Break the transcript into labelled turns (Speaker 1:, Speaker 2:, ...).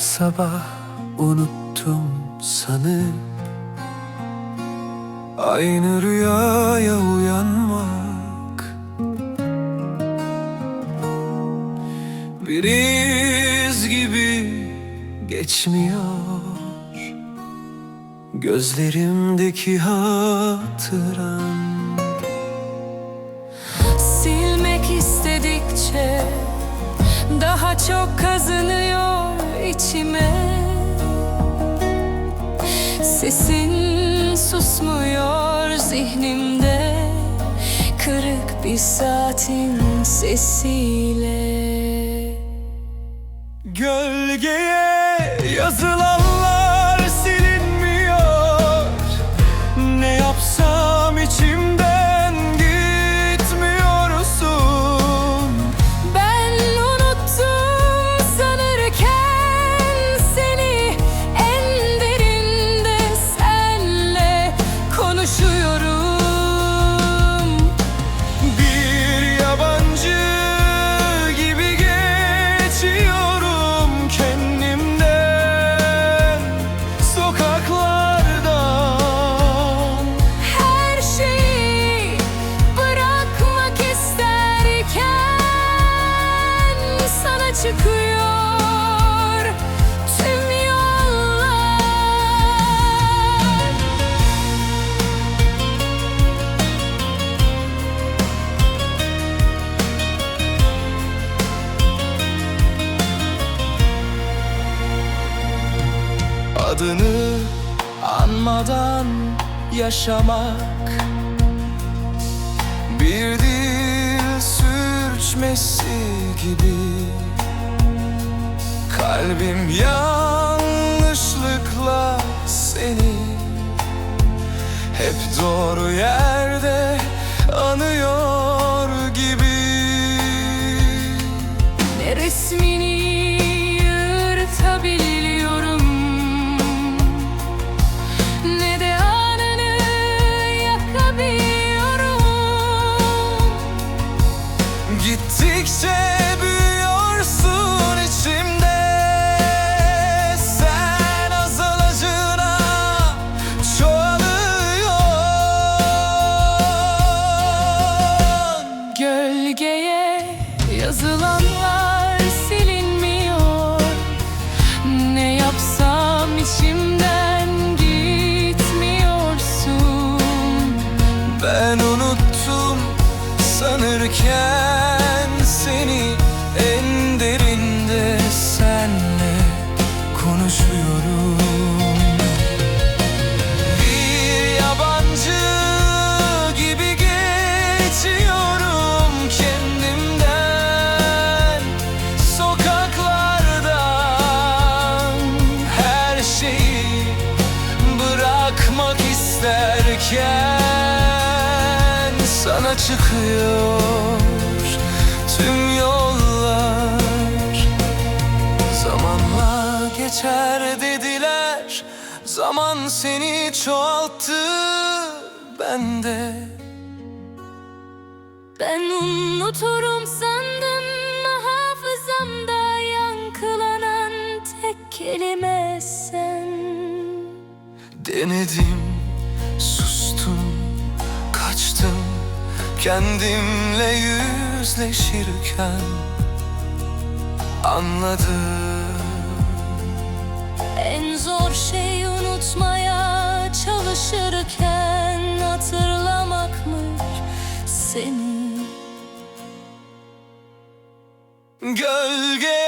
Speaker 1: sabah unuttum sanıp Aynı rüyaya uyanmak. Bir iz gibi geçmiyor Gözlerimdeki hatıran.
Speaker 2: Silmek istedikçe daha çok kazınıyor içime. Sesin susmuyor zihnimde. Kırık bir saatin sesiyle.
Speaker 1: Gölgeye yazılanlar Adını anmadan yaşamak. Bir dil sürçmesi gibi Kalbim yanlışlıkla seni Hep doğru yerde anıyor gibi.
Speaker 2: Ne resmini yazılanlar silinmiyor. Ne yapsam içimden gitmiyorsun.
Speaker 1: Ben unuttum sanırken seni. En derinde senle konuşuyorum isterken Sana çıkıyor tüm yollar. Zamanla geçer dediler Zaman seni çoğalttı Ben de.
Speaker 2: Ben unuturum sandım hafızamda yankılanan tek kelime sen.
Speaker 1: Denedim, Kendimle yüzleşirken Anladım.
Speaker 2: En zor şey unutmaya çalışırken hatırlamakmış seni
Speaker 1: Gölge